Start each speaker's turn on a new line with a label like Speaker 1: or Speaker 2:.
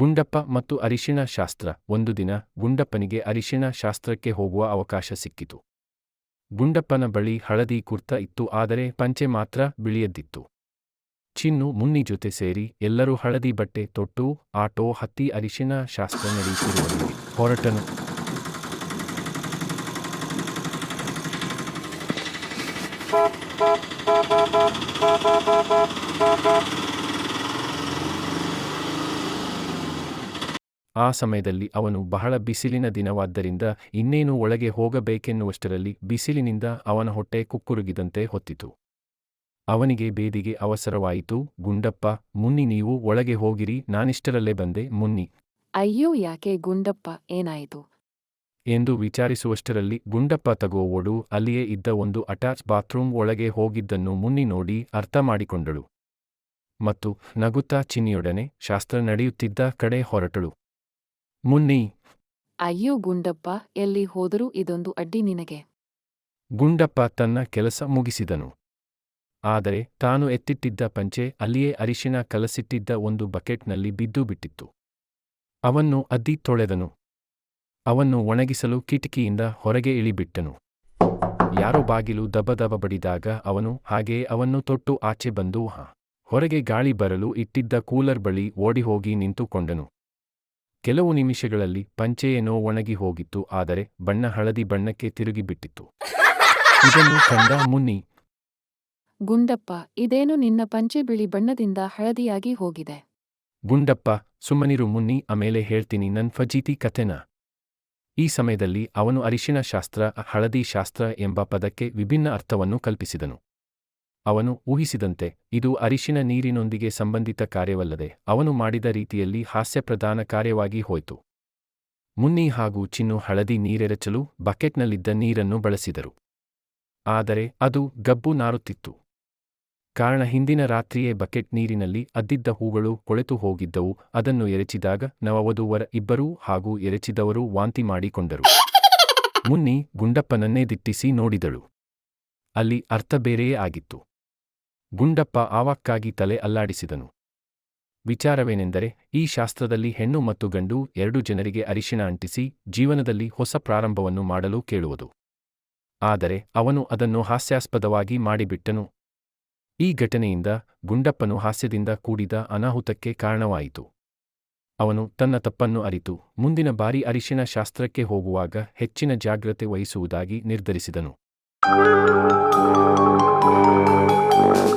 Speaker 1: ಗುಂಡಪ್ಪ ಮತ್ತು ಅರಿಶಿಣ ಶಾಸ್ತ್ರ. ಒಂದು ದಿನ ಗುಂಡಪ್ಪನಿಗೆ ಅರಿಶಿಣ ಶಾಸ್ತ್ರಕ್ಕೆ ಹೋಗುವ ಅವಕಾಶ ಸಿಕ್ಕಿತು. ಗುಂಡಪ್ಪನ ಬಳಿ ಹಳದಿ ಕುರ್ತ ಇತ್ತು, ಆದರೆ ಪಂಚೆ ಮಾತ್ರ ಬಿಳಿಯದ್ದಿತ್ತು. ಚಿನ್ನು ಮುನ್ನಿ ಜೊತೆ ಸೇರಿ ಎಲ್ಲರೂ ಹಳದಿ ಬಟ್ಟೆ ತೊಟ್ಟು ಆಟೋ ಹತ್ತಿ ಅರಿಶಿನ ಶಾಸ್ತ್ರ ನಡೆಯುತ್ತಿರುವಲ್ಲಿ ಹೊರಟನು. ಆ ಸಮಯದಲ್ಲಿ ಅವನು ಬಹಳ ಬಿಸಿಲಿನ ದಿನವಾದ್ದರಿಂದ ಇನ್ನೇನು ಒಳಗೆ ಹೋಗಬೇಕೆನ್ನುವಷ್ಟರಲ್ಲಿ ಬಿಸಿಲಿನಿಂದ ಅವನ ಹೊಟ್ಟೆ ಕುಕ್ಕುರುಗಿದಂತೆ ಹೊತ್ತಿತು. ಅವನಿಗೆ ಬೇದಿಗೆ ಅವಸರವಾಯಿತು ಗುಂಡಪ್ಪ ಮುನ್ನಿ ನೀವು ಒಳಗೆ ಹೋಗಿರಿ ನಾನಿಷ್ಟರಲ್ಲೇ ಬಂದೆ ಮುನ್ನಿ.
Speaker 2: ಅಯ್ಯೋ ಯಾಕೆ ಗುಂಡಪ್ಪ ಏನಾಯಿತು?
Speaker 1: ಎಂದು ವಿಚಾರಿಸುವಷ್ಟರಲ್ಲಿ ಗುಂಡಪ್ಪ ತಗೋ ಓಡು ಅಲ್ಲಿಯೇ ಇದ್ದ ಒಂದು ಅಟ್ಯಾಚ್ ಬಾತ್ರೂಮ್ ಒಳಗೆ ಹೋಗಿದ್ದನ್ನು ಮುನ್ನಿ ನೋಡಿ ಅರ್ಥ ಮಾಡಿಕೊಂಡಳು. ಮತ್ತು ನಗುತ್ತಾ ಚಿನ್ನಿಯೊಡನೆ ಶಾಸ್ತ್ರ ನಡೆಯುತ್ತಿದ್ದ ಕಡೆ ಹೊರಟಳು. ಮುನ್ನಿ!
Speaker 2: ಅಯ್ಯೋ ಗುಂಡಪ್ಪ ಎಲ್ಲಿ ಹೋದರೂ ಇದೊಂದು ಅಡ್ಡಿ ನಿನಗೆ.
Speaker 1: ಗುಂಡಪ್ಪ ತನ್ನ ಕೆಲಸ ಮುಗಿಸಿದನು. ಆದರೆ ತಾನು ಎತ್ತಿಟ್ಟಿದ್ದ ಪಂಚೆ ಅಲ್ಲಿಯೇ ಅರಿಶಿನ ಕಲಸಿಟ್ಟಿದ್ದ ಒಂದು ಬಕೆಟ್ನಲ್ಲಿ ಬಿದ್ದು ಬಿಟ್ಟಿತ್ತು. ಅವನ್ನು ಅದ್ದಿ ತೊಳೆದನು. ಅವನ್ನು ಒಣಗಿಸಲು ಕಿಟಕಿಯಿಂದ ಹೊರಗೆ ಇಳಿಬಿಟ್ಟನು. ಯಾರೋ ಬಾಗಿಲು ದಬದಬ ಬಡಿದಾಗ ಅವನು ಹಾಗೆಯೇ ಅವನ್ನು ತೊಟ್ಟು ಆಚೆ ಬಂದು ಹಾ, ಹೊರಗೆ ಗಾಳಿ ಬರಲು ಇಟ್ಟಿದ್ದ ಕೂಲರ್ ಬಳಿ ಓಡಿಹೋಗಿ ನಿಂತುಕೊಂಡನು. ಕೆಲವು ನಿಮಿಷಗಳಲ್ಲಿ ಪಂಚೆಯೇನೋ ಒಣಗಿ ಹೋಗಿತ್ತು, ಆದರೆ ಬಣ್ಣ ಹಳದಿ ಬಣ್ಣಕ್ಕೆ ತಿರುಗಿಬಿಟ್ಟಿತ್ತು. ಇದನ್ನು ಕಂಡ ಮುನ್ನಿ
Speaker 2: ಗುಂಡಪ್ಪ, ಇದೇನು ನಿನ್ನ ಪಂಚೆ ಬಿಳಿ ಬಣ್ಣದಿಂದ ಹಳದಿಯಾಗಿ ಹೋಗಿದೆ.
Speaker 1: ಗುಂಡಪ್ಪ, ಸುಮ್ಮನಿರು ಮುನ್ನಿ, ಆಮೇಲೆ ಹೇಳ್ತೀನಿ ನನ್ ಫಜೀತಿ ಕಥೆನ. ಈ ಸಮಯದಲ್ಲಿ ಅವನು ಅರಿಶಿನ ಶಾಸ್ತ್ರ, ಹಳದಿ ಶಾಸ್ತ್ರ ಎಂಬ ಪದಕ್ಕೆ ವಿಭಿನ್ನ ಅರ್ಥವನ್ನು ಕಲ್ಪಿಸಿದನು. ಅವನು ಊಹಿಸಿದಂತೆ, ಇದು ಅರಿಶಿನ ನೀರಿನೊಂದಿಗೆ ಸಂಬಂಧಿತ ಕಾರ್ಯವಲ್ಲದೆ, ಅವನು ಮಾಡಿದ ರೀತಿಯಲ್ಲಿ ಹಾಸ್ಯಪ್ರಧಾನ ಕಾರ್ಯವಾಗಿ ಹೋಯಿತು. ಮುನ್ನಿ ಹಾಗೂ ಚಿನ್ನು ಹಳದಿ ನೀರೆರಚಲು ಬಕೆಟ್ನಲ್ಲಿದ್ದ ನೀರನ್ನು ಬಳಸಿದರು. ಆದರೆ ಅದು ಗಬ್ಬು ನಾರುತ್ತಿತ್ತು. ಕಾರಣ ಹಿಂದಿನ ರಾತ್ರಿಯೇ ಬಕೆಟ್ ನೀರಿನಲ್ಲಿ ಅದ್ದಿದ್ದ ಹೂಗಳು ಕೊಳೆತು ಹೋಗಿದ್ದವು, ಅದನ್ನು ಎರಚಿದಾಗ ನವವಧುವರ ಇಬ್ಬರೂ ಹಾಗೂ ಎರಚಿದವರು ವಾಂತಿ ಮಾಡಿಕೊಂಡರು. ಮುನ್ನಿ ಗುಂಡಪ್ಪನನ್ನೇ ದಿಟ್ಟಿಸಿ ನೋಡಿದಳು. ಅಲ್ಲಿ ಅರ್ಥ ಬೇರೆಯೇ ಆಗಿತ್ತು. ಗುಂಡಪ್ಪ ಆವಕ್ಕಾಗಿ ತಲೆ ಅಲ್ಲಾಡಿಸಿದನು. ವಿಚಾರವೇನೆಂದರೆ, ಈ ಶಾಸ್ತ್ರದಲ್ಲಿ ಹೆಣ್ಣು ಮತ್ತು ಗಂಡು ಎರಡು ಜನರಿಗೆ ಅರಿಶಿಣ ಅಂಟಿಸಿ ಜೀವನದಲ್ಲಿ ಹೊಸ ಪ್ರಾರಂಭವನ್ನು ಮಾಡಲು ಕೇಳುವುದು. ಆದರೆ ಅವನು ಅದನ್ನು ಹಾಸ್ಯಾಸ್ಪದವಾಗಿ ಮಾಡಿಬಿಟ್ಟನು. ಈ ಘಟನೆಯಿಂದ ಗುಂಡಪ್ಪನು ಹಾಸ್ಯದಿಂದ ಕೂಡಿದ ಅನಾಹುತಕ್ಕೆ ಕಾರಣವಾಯಿತು. ಅವನು ತನ್ನ ತಪ್ಪನ್ನು ಅರಿತು, ಮುಂದಿನ ಬಾರಿ ಅರಿಶಿನ ಶಾಸ್ತ್ರಕ್ಕೆ ಹೋಗುವಾಗ ಹೆಚ್ಚಿನ ಜಾಗ್ರತೆ ವಹಿಸುವುದಾಗಿ ನಿರ್ಧರಿಸಿದನು.